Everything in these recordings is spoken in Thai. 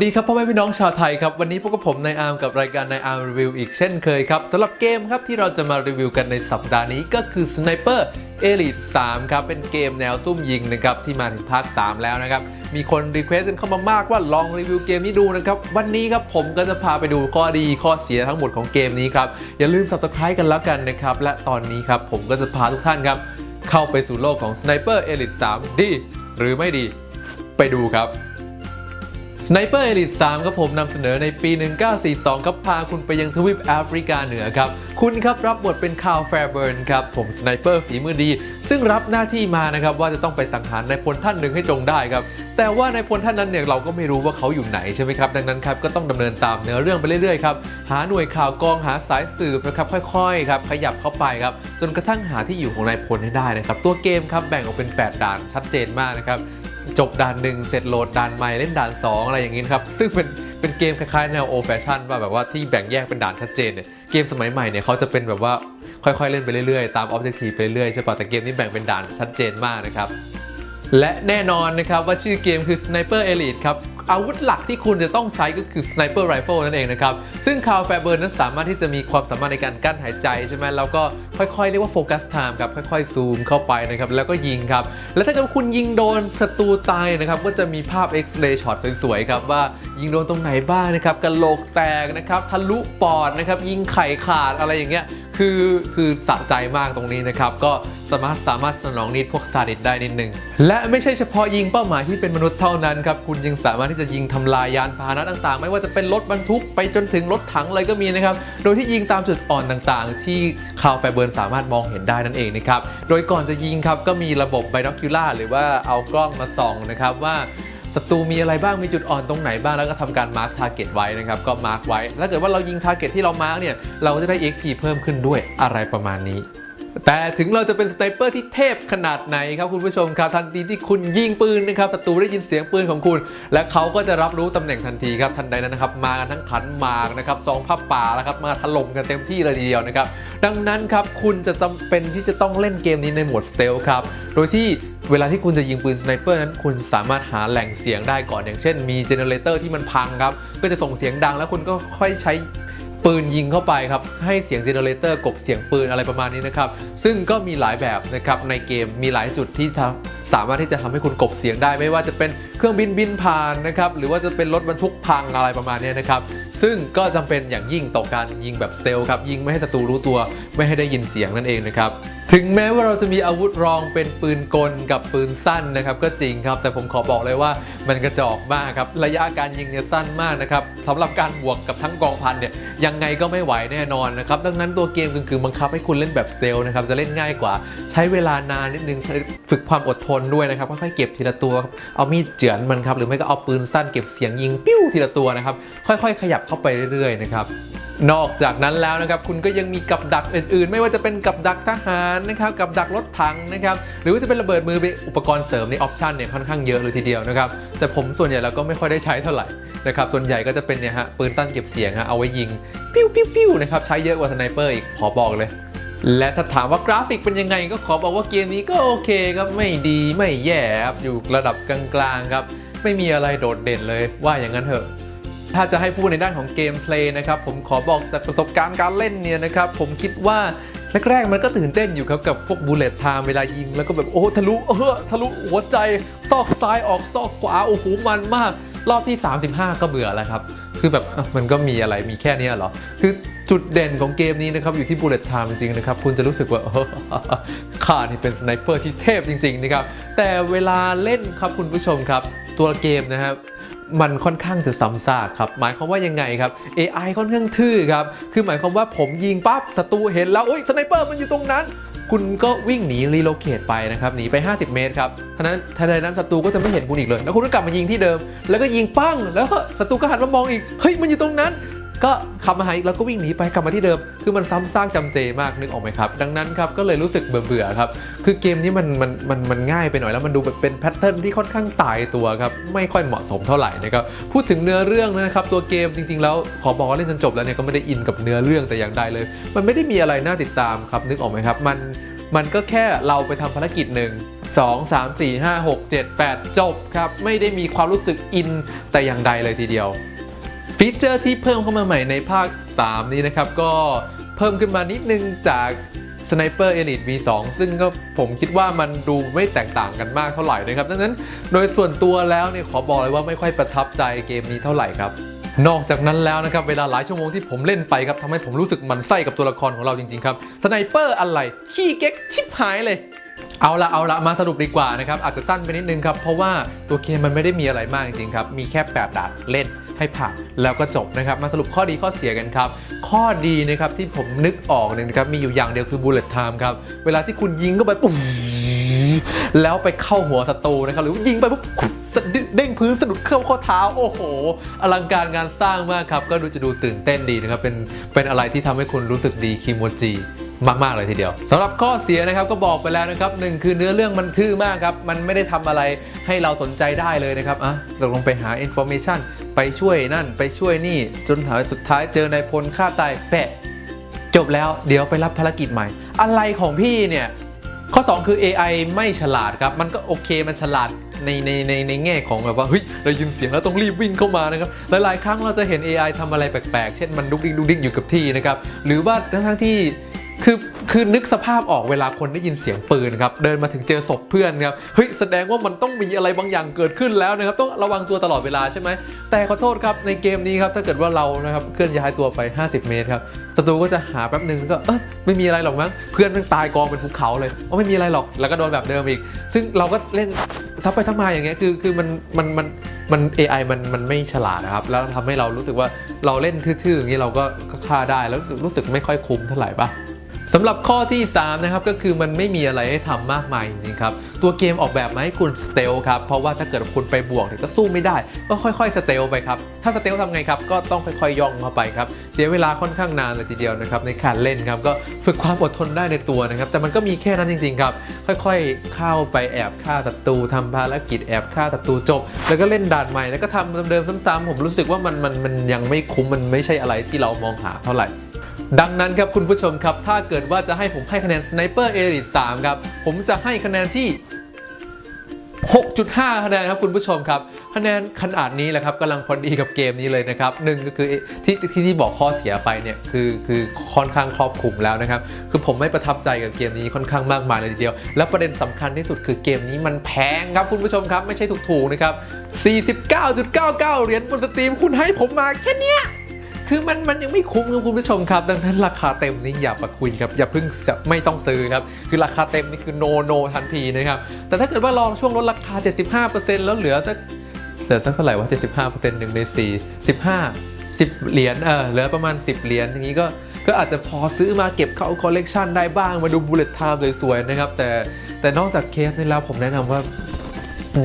สวัสดีครับพ่อแม่พี่น้องชาวไทยครับ วันนี้พวกบผมนายอาร์มกับรายการนายอาร์มรีวิวอีกเช่นเคยครับสำหรับเกมครับที่เราจะมารีวิวกันในสัปดาห์นี้ก็คือ Sniper Elite 3 ครับ เป็นเกมแนวซุ่มยิงนะครับ ที่มาถึงภาค3แล้วนะครับ มีคนรีเควสต์กันเข้ามามากว่าลองรีวิวเกมนี้ดูนะครับ วันนี้ครับผมก็จะพาไปดูข้อดีข้อเสียทั้งหมดของเกมนี้ครับ อย่าลืม subscribe กันแล้วกันนะครับ และตอนนี้ครับผมก็จะพาทุกท่านครับเข้าไปสู่โลกของ Sniper Elite 3 ดี หรือไม่ดี ไปดูครับ Sniper Elite 3ครับผมนำเสนอในปี 1942 ครับพาคุณไปยังทวีปแอฟริกาเหนือครับ คุณครับรับบทเป็นคาร์ลแฟร์เบิร์นครับ ผมสไนเปอร์ฝีมือดี ซึ่งรับหน้าที่มานะครับ ว่าจะต้องไปสังหารนายพลท่านหนึ่งให้จงได้ครับ แต่ว่านายพลท่านนั้นเนี่ยเราก็ไม่รู้ว่าเขาอยู่ไหนใช่ไหมครับ ดังนั้นครับก็ต้องดำเนินตามเนื้อเรื่องไปเรื่อยๆครับหาหน่วยข่าวกองหาสายสืบนะครับค่อยๆครับขยับเข้าไปครับจนกระทั่งหาที่อยู่ของนายพลให้ได้นะครับตัวเกมครับแบ่งออกเป็น 8 ด่านชัดเจนมากนะครับ จบด่านหนึ่งเสร็จโหลดด่านใหม่เล่นด่าน 2 อะไรอย่างนี้นครับ ซึ่งเป็นเป็นเกมคล้ายๆแนวโอแฟชั่นว่าแบบว่าที่แบ่งแยกเป็นด่านชัดเจนเนี่ยเกมสมัยใหม่เนี่ยเขาจะเป็นแบบว่าค่อยๆเล่นไปเรื่อยๆ ตามออบเจกตีไปเรื่อยๆใช่ป่ะแต่เกมนี้แบ่งเป็นด่านชัดเจนมากนะครับและแน่นอนนะครับว่าชื่อเกมคือ Sniper Elite ครับ อาวุธหลักที่คุณจะต้องใช้ก็คือ Sniper Rifle นั่นเองนะครับ ซึ่งคาร์แฟเบิร์นนั้นสามารถที่จะมีความสามารถในการกั้นหายใจใช่ไหมแล้วก็ค่อยๆ เรียกว่าโฟกัสไทม์ครับค่อยๆ ซูมเข้าไปนะครับ แล้วก็ยิงครับ และถ้าเกิดว่าคุณยิงโดนศัตรูตายนะครับ ก็จะมีภาพ X-ray shot สวยๆครับว่ายิงโดนตรงไหนบ้างนะครับกระโหลกแตกนะครับทะลุปอดนะครับยิงไข่ขาดอะไรอย่างเงี้ย คือคือสะใจมากตรงนี้นะครับ ก็สามารถสามารถสนองนิดพวกซาดิสได้นิดนึง และไม่ใช่เฉพาะยิงเป้าหมายที่เป็นมนุษย์เท่านั้นครับ คุณยังสามารถที่จะยิงทำลายยานพาหนะต่างๆ ไม่ว่าจะเป็นรถบรรทุกไปจนถึงรถถังเลยก็มีนะครับ โดยที่ยิงตามจุดอ่อนต่างๆ ที่คาวแฟเบิร์นสามารถมองเห็นได้นั่นเองนะครับ โดยก่อนจะยิงครับก็มีระบบไบนอคิล่าหรือว่าเอากล้องมาส่องนะครับว่า ศัตรูมีอะไรบ้างมีจุดอ่อนตรงไหนบ้างแล้วก็ทำการมาร์คทาร์เก็ตไว้นะครับก็มาร์คไว้ถ้าเกิดว่าเรายิงทาร์เก็ตที่เรามาร์คเนี่ยเราก็จะได้ XP เพิ่มขึ้นด้วยอะไรประมาณนี้แต่ถึงเราจะเป็นสไนเปอร์ที่เทพขนาดไหนครับคุณผู้ชมครับทันทีที่คุณยิงปืนนะครับศัตรูได้ยินเสียงปืนของคุณ และเขาก็จะรับรู้ตำแหน่งทันทีครับทันใดนั้นนะครับมากันทั้งขันหมากนะครับสองผ้าป่าแล้วครับมาถล่มกันเต็มที่เลยทีเดียวนะครับดังนั้นครับคุณจะจำเป็นที่จะต้องเล่นเกมนี้ในโหมดสเตลครับโดยที่ เวลาที่คุณจะยิงปืนสไนเปอร์นั้นคุณสามารถหาแหล่งเสียงได้ก่อนอย่างเช่นมีเจเนเรเตอร์ที่มันพังครับก็จะส่งเสียงดังแล้วคุณก็ค่อยใช้ปืนยิงเข้าไปครับ ให้เสียงเจเนเรเตอร์กบเสียงปืนอะไรประมาณนี้นะครับ ซึ่งก็มีหลายแบบนะครับในเกมมีหลายจุดที่สามารถที่จะทำให้คุณกบเสียงได้ ไม่ว่าจะเป็นเครื่องบินบินผ่านนะครับหรือว่าจะเป็นรถบรรทุกพังอะไรประมาณนี้นะครับซึ่งก็จำเป็นอย่างยิ่งต่อการยิงแบบสเตลครับยิงไม่ให้ศัตรูรู้ตัวไม่ให้ได้ยินเสียงนั่นเองนะครับ ถึงแม้ว่าเราจะมีอาวุธรองเป็นปืนกลกับปืนสั้นนะครับก็จริงครับ แต่ผมขอบอกเลยว่ามันกระจอกมากครับ ระยะการยิงเนี่ยสั้นมากนะครับสำหรับการบวกกับทั้งกองพันเนี่ยยังไงก็ไม่ไหวแน่นอนนะครับ ดังนั้นตัวเกมคือบังคับให้คุณเล่นแบบสเตลนะครับจะเล่นง่ายกว่า ใช้เวลานานนิดนึงใช้ฝึกความอดทนด้วยนะครับค่อยๆเก็บทีละตัวเอามีดเจือนมันครับหรือไม่ก็เอาปืนสั้นเก็บเสียงยิงปิ้วทีละตัวนะครับค่อย ๆ ขยับเข้าไปเรื่อยๆนะครับ นอกจากนั้นแล้วนะครับคุณก็ยังมีกับดักอื่นๆ ไม่ว่าจะเป็นกับดักทหารนะครับกับดักรถถังนะครับหรือว่าจะเป็นระเบิดมือเป็นอุปกรณ์เสริมในออปชันเนี่ยค่อนข้างเยอะเลยทีเดียวนะครับแต่ผมส่วนใหญ่แล้วก็ไม่ค่อยได้ใช้เท่าไหร่นะครับส่วนใหญ่ก็จะเป็นเนี่ยฮะปืนสั้นเก็บเสียงฮะเอาไว้ยิงปิ้วปิ้วปิ้วนะครับใช้เยอะกว่าสไนเปอร์อีกขอบอกเลย และถ้าถามว่ากราฟิกเป็นยังไงก็ขอบอกว่าเกมนี้ก็โอเคครับไม่ดีไม่แย่ครับอยู่ระดับกลางๆครับไม่มีอะไรโดดเด่นเลยว่าอย่างนั้นเถอะ ถ้าจะให้พูดในด้านของเกมเพลย์นะครับผมขอบอกจากประสบการณ์การเล่นเนี่ยนะครับผมคิดว่าแรกๆมันก็ตื่นเต้นอยู่ครับกับพวกบูเลตไทม์เวลายิง แล้วก็แบบโอ้ทะลุเออทะลุหัวใจ ซอกซ้ายออกซอกขวาโอ้โหมันมาก รอบที่ 35 ก็เบื่อแล้วครับ คือแบบมันก็มีอะไรมีแค่นี้เหรอ คือจุดเด่นของเกมนี้นะครับอยู่ที่บูเลตไทม์จริงๆนะครับ คุณจะรู้สึกว่าเออข้านี่เป็นสไนเปอร์ที่เทพจริง ๆ นะครับ แต่เวลาเล่นครับคุณผู้ชมครับ ตัวเกมนะครับ มันค่อนข้างจะซ้ำซากครับ หมายความว่ายังไงครับ AI ค่อนข้างทื่อครับ คือหมายความว่าผมยิงปั๊บศัตรูเห็นแล้วอุ้ยสไนเปอร์มันอยู่ตรงนั้น คุณก็วิ่งหนีรีโลเกตไปนะครับหนีไป 50 เมตรครับท่านั้นทันใดนั้นศัตรูก็จะไม่เห็นคุณอีกเลย แล้วคุณก็กลับมายิงที่เดิม แล้วก็ยิงปั้งแล้วก็ศัตรูก็หันมามองอีกเฮ้ยมันอยู่ตรงนั้น ก็ขับมาหาอีกแล้วก็วิ่งหนีไปกลับมาที่เดิม คือมันซ้ำซากจำเจมากนึกออกไหมครับ ดังนั้นครับก็เลยรู้สึกเบื่อๆครับ คือเกมนี้มันมันมันมันง่ายไปหน่อยแล้วมันดูแบบเป็นแพทเทิร์นที่ค่อนข้างตายตัวครับไม่ค่อยเหมาะสมเท่าไหร่นะครับพูดถึงเนื้อเรื่องนะครับตัวเกมจริงๆ แล้วขอบอกว่าเล่นจนจบแล้วเนี่ยก็ไม่ได้อินกับเนื้อเรื่องแต่อย่างใดเลย มันไม่ได้มีอะไรน่าติดตามครับนึกออกไหมครับมันมันก็แค่เราไปทำภารกิจหนึ่ง2 3 4 5 6 7 8 จบครับ ไม่ได้มีความรู้สึกอินแต่อย่างใดเลยทีเดียว ฟีเจอร์ที่เพิ่มเข้ามาใหม่ในภาค 3 นี้นะครับ ก็เพิ่มขึ้นมานิดนึงจาก Sniper Elite V2 ซึ่งก็ผมคิดว่ามันดูไม่แตกต่างกันมากเท่าไหร่นะครับดังนั้นโดยส่วนตัวแล้วเนี่ยขอบอกเลยว่าไม่ค่อยประทับใจเกมนี้เท่าไหร่ครับนอกจากนั้นแล้วนะครับเวลาหลายชั่วโมงที่ผมเล่นไปครับทำให้ผมรู้สึกหมันไส้กับตัวละครของเราจริงๆครับสไนเปอร์อะไรขี้เก๊กชิบหายเลย เอาละเอาละมาสรุปดีกว่านะครับอาจจะสั้นไปนิดนึงครับเพราะว่าตัวเกมมันไม่ได้มีอะไรมากจริงๆครับมีแค่8ด่านเล่น ให้ผ่านแล้วก็จบนะครับ มาสรุปข้อดีข้อเสียกันครับ ข้อดีนะครับที่ผมนึกออกเนี่ยนะครับมีอยู่อย่างเดียวคือ bullet time ครับ เวลาที่คุณยิงเข้าไปปุ๊บแล้วไปเข้าหัวศัตรูนะครับหรือยิงไปปุ๊บสะดุดเด้งพื้นสะดุดเข้าข้อเท้าโอ้โห อลังการงานสร้างมากครับ ก็ดูจะดูตื่นเต้นดีนะครับเป็นเป็นอะไรที่ทำให้คุณรู้สึกดีคิโมจิ มาก ๆ เลยทีเดียวสำหรับข้อเสียนะครับก็บอกไปแล้วนะครับหนึ่งคือเนื้อเรื่องมันทื่อมากครับ มันไม่ได้ทำอะไรให้เราสนใจได้เลยนะครับอะตกลงไปหา information ไปช่วยนั่นไปช่วยนี่ จนหาสุดท้ายเจอนายพลฆ่าตายแปะ จบแล้วเดี๋ยวไปรับภารกิจใหม่ อะไรของพี่เนี่ยข้อ 2 คือ AI ไม่ฉลาดครับ มันก็โอเคมันฉลาดในในในในแง่ของแบบว่าเฮ้ยเรายินเสียงแล้วต้องรีบวิ่งเข้ามานะครับหลายๆครั้งเราจะเห็น AI ทำอะไรแปลกๆ เช่นมันดุกดิกดุกดิกอยู่กับที่นะครับ หรือว่าทั้งๆที่ คือคือนึกสภาพออกเวลาคนได้ยินเสียงปืนครับเดินมาถึงเจอศพเพื่อนครับเฮ้ยแสดงว่ามันต้องมีอะไรบางอย่างเกิดขึ้นแล้วนะครับต้องระวังตัวตลอดเวลาใช่ไหมแต่ขอโทษครับในเกมนี้ครับถ้าเกิดว่าเรานะครับเคลื่อนย้ายตัวไป 50 เมตรครับศัตรูก็จะหาแป๊บหนึ่งก็เออไม่มีอะไรหรอกมั้งเพื่อนมันตายกองเป็นภูเขาเลยอ๋อไม่มีอะไรหรอกแล้วก็โดนแบบเดิมอีก ซึ่งเราก็เล่นซับไปซับมาอย่างเงี้ยคือคือมันมันมันมัน AI มันมันไม่ฉลาดนะครับ แล้วทำให้เรารู้สึกว่าเราเล่นทื่อๆอย่างนี้เราก็ก็ฆ่าได้แล้วรู้สึกรู้สึกไม่ค่อยคุ้มเท่าไหร่ปะ สำหรับข้อที่ 3 นะครับ ก็คือมันไม่มีอะไรให้ทำมากมายจริงๆครับ ตัวเกมออกแบบมาให้คุณสเตลครับ เพราะว่าถ้าเกิดคุณไปบวกเนี่ยก็สู้ไม่ได้ ก็ค่อยๆสเตลไปครับ ถ้าสเตลทำไงครับ ก็ต้องค่อยๆย่องเข้าไปครับ เสียเวลาค่อนข้างนานเลยทีเดียวนะครับในการเล่นครับ ก็ฝึกความอดทนได้ในตัวนะครับ แต่มันก็มีแค่นั้นจริงๆครับ ค่อยๆเข้าไปแอบฆ่าศัตรูทำภารกิจแอบฆ่าศัตรูจบ แล้วก็เล่นด่านใหม่แล้วก็ทำเดิมๆซ้ำๆผมรู้สึกว่ามันมันมันยังไม่คุ้มมันไม่ใช่อะไรที่เรามองหาเท่าไหร่ ดังนั้นครับคุณผู้ชมครับ ถ้าเกิดว่าจะให้ผมให้คะแนน Sniper Elite 3ครับ ผมจะให้คะแนนที่ 6.5 คะแนนครับคุณผู้ชมครับ คะแนนขนาดนี้แหละครับกำลังพอดีกับเกมนี้เลยนะครับหนึ่งก็คือที่ที่ที่บอกข้อเสียไปเนี่ยคือคือค่อนข้างครอบคลุมแล้วนะครับ คือผมไม่ประทับใจกับเกมนี้ค่อนข้างมากมายเลยทีเดียว และประเด็นสำคัญที่สุดคือเกมนี้มันแพงครับคุณผู้ชมครับ ไม่ใช่ถูกๆนะครับ 49.99 เหรียญบนสตรีมคุณให้ผมมาแค่เนี้ย คือมันมันยังไม่คุ้มครับคุณผู้ชมครับ ดังนั้นราคาเต็มนี้อย่ามาคุยครับอย่าเพิ่งจะไม่ต้องซื้อครับคือราคาเต็มนี่คือโนโนทันทีนะครับแต่ถ้าเกิดว่าลองช่วงลดราคา 75%แล้วเหลือสักเหลือสักเท่าไหร่วะ75%หนึ่งใน4 15 10 เหรียญ เออ เหลือประมาณ 10 เหรียญ อย่างนี้ก็ ก็อาจจะพอซื้อมาเก็บเข้าคอลเลกชันได้บ้าง มาดูบูเลตไทม์สวยๆ นะครับ แต่ แต่นอกจากเคสนี้แล้วผมแนะนำว่า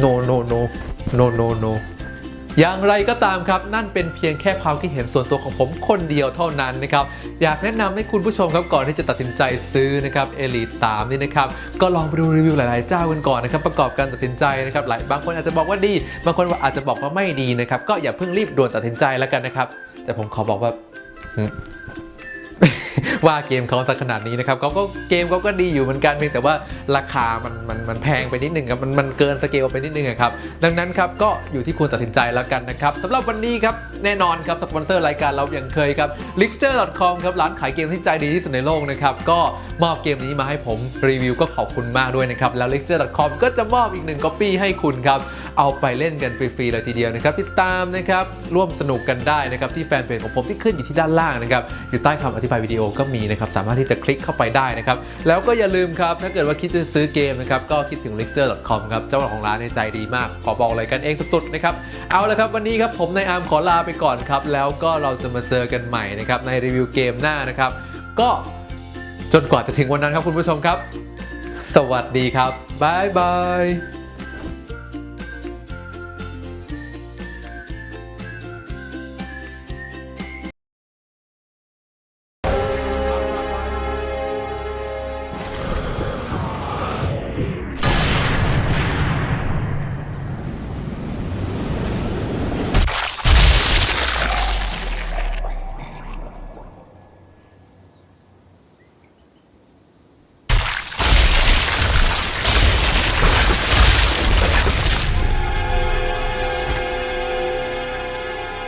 no no no no no no อย่างไรก็ตามครับ นั่นเป็นเพียงแค่ความคิดเห็นส่วนตัวของผมคนเดียวเท่านั้นนะครับ อยากแนะนำให้คุณผู้ชมครับก่อนที่จะตัดสินใจซื้อนะครับ Elite 3นี่นะครับ ก็ลองไปดูรีวิวหลาย ๆ เจ้ากันก่อนนะครับ ประกอบการตัดสินใจนะครับหลายบางคนอาจจะบอกว่าดี บางคนอาจจะบอกว่าไม่ดีนะครับ ก็อย่าเพิ่งรีบด่วนตัดสินใจแล้วกันนะครับ แต่ผมขอบอกว่า ว่าเกมเขาสักขนาดนี้นะครับเขาก็เกมเขาก็ดีอยู่เหมือนกันเพียงแต่ว่าราคามันมันมันแพงไปนิดนึงครับมันมันเกินสเกลไปนิดนึงครับดังนั้นครับก็อยู่ที่คุณตัดสินใจแล้วกันนะครับสำหรับวันนี้ครับแน่นอนครับสปอนเซอร์รายการเราอย่างเคยครับ lixter.com ครับร้านขายเกมที่ใจดีที่สุดในโลกนะครับก็มอบเกมนี้มาให้ผมรีวิวก็ขอบคุณมากด้วยนะครับแล้ว lixter.com ก็จะมอบอีกหนึ่งก๊อปปี้ให้คุณครับเอาไปเล่นกันฟรีๆเลยทีเดียวนะครับติดตามนะครับร่วมสนุกกันได้นะครับที่แฟนเพจของผมที่ขึ้นอยู่ที่ด้านล่างนะครับอยู่ใต้คำอธิบายวิดีโอก็มีนะครับสามารถที่จะคลิกเข้าไปได้นะครับแล้วก็อย่าลืมครับถ้าเกิดว่าคิดจะซื้อเกมนะครับก็คิดถึง lixter.com ครับเจ้าของร้านในใจดีมากขอบอกเลยกันเองสุดๆนะครับเอาละครับวันนี้ครับผมนายอาร์มขอลาไปก่อนครับแล้วก็เราจะมาเจอกันใหม่นะครับในรีวิวเกมหน้านะครับก็จนกว่าจะถึงวันนั้นครับคุณผู้ชมครับ สวัสดีครับบ๊ายบาย